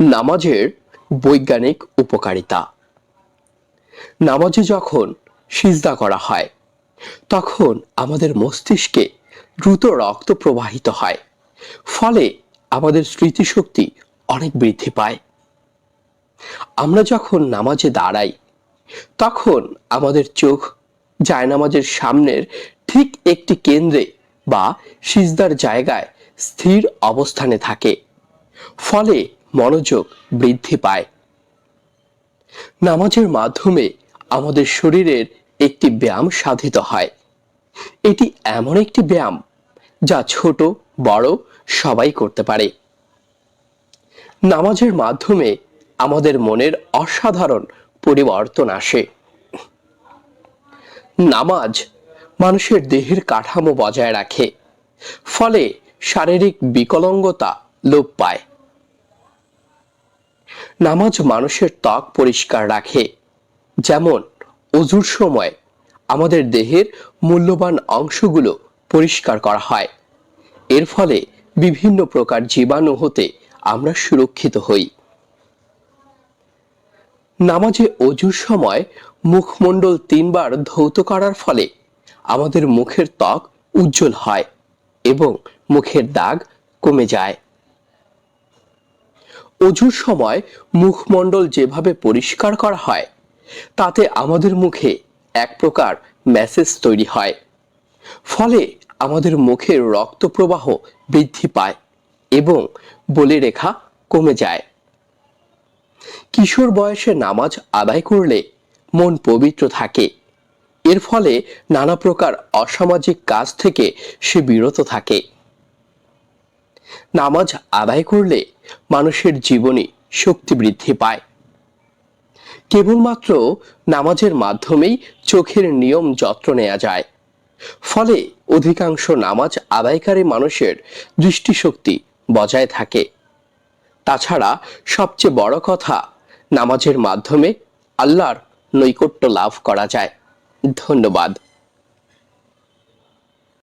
নামাজের বৈজ্ঞানিক উপকারিতা। নামাজে যখন সিজদা করা হয়, তখন আমাদের মস্তিষ্কে দ্রুত রক্ত প্রবাহিত হয়, ফলে আমাদের স্মৃতিশক্তি অনেক বৃদ্ধি পায়। আমরা যখন নামাজে দাঁড়াই, তখন আমাদের চোখ জায়নামাজের সামনের ঠিক একটি কেন্দ্রে বা সিজদার জায়গায় স্থির অবস্থানে থাকে, ফলে মনোযোগ বৃদ্ধি পায়। নামাজের মাধ্যমে আমাদের শরীরের একটি ব্যায়াম সাধিত হয়। এটি এমন একটি ব্যায়াম যা ছোট, বড় সবাই করতে পারে। নামাজের মাধ্যমে আমাদের মনের অসাধারণ পরিবর্তন আসে। নামাজ মানুষের দেহের কাঠামো বজায় রাখে, ফলে শারীরিক বিকলাঙ্গতা লোপ পায়। নামাজ মানুষের ত্বক পরিষ্কার রাখে। যেমন অজুর সময় আমাদের দেহের মূল্যবান অংশগুলো পরিষ্কার করা হয়। এর ফলে বিভিন্ন প্রকার জীবাণু হতে আমরা সুরক্ষিত হই। নামাজে অজুর সময় মুখমণ্ডল তিনবার ধৌত করার ফলে আমাদের মুখের ত্বক উজ্জ্বল হয় এবং মুখের দাগ কমে যায়। অজুর সময় মুখমণ্ডল যেভাবে পরিষ্কার করা হয়, তাতে আমাদের মুখে এক প্রকার মেসেজ তৈরি হয়। ফলে আমাদের মুখের রক্ত প্রবাহ বৃদ্ধি পায় এবং বলে রেখা কমে যায়। কিশোর বয়সে নামাজ আদায় করলে মন পবিত্র থাকে। এর ফলে নানা প্রকার অসামাজিক কাজ থেকে সে বিরত থাকে। নামাজ আদায় করলে মানুষের জীবনে শক্তি বৃদ্ধি পায়। কেবলমাত্র নামাজের মাধ্যমেই চোখের নিয়ম যত্ন নেওয়া যায়। ফলে অধিকাংশ নামাজ আদায়কারী মানুষের দৃষ্টিশক্তি বজায় থাকে। তাছাড়া সবচেয়ে বড় কথা, নামাজের মাধ্যমে আল্লাহর নৈকট্য লাভ করা যায়। ধন্যবাদ।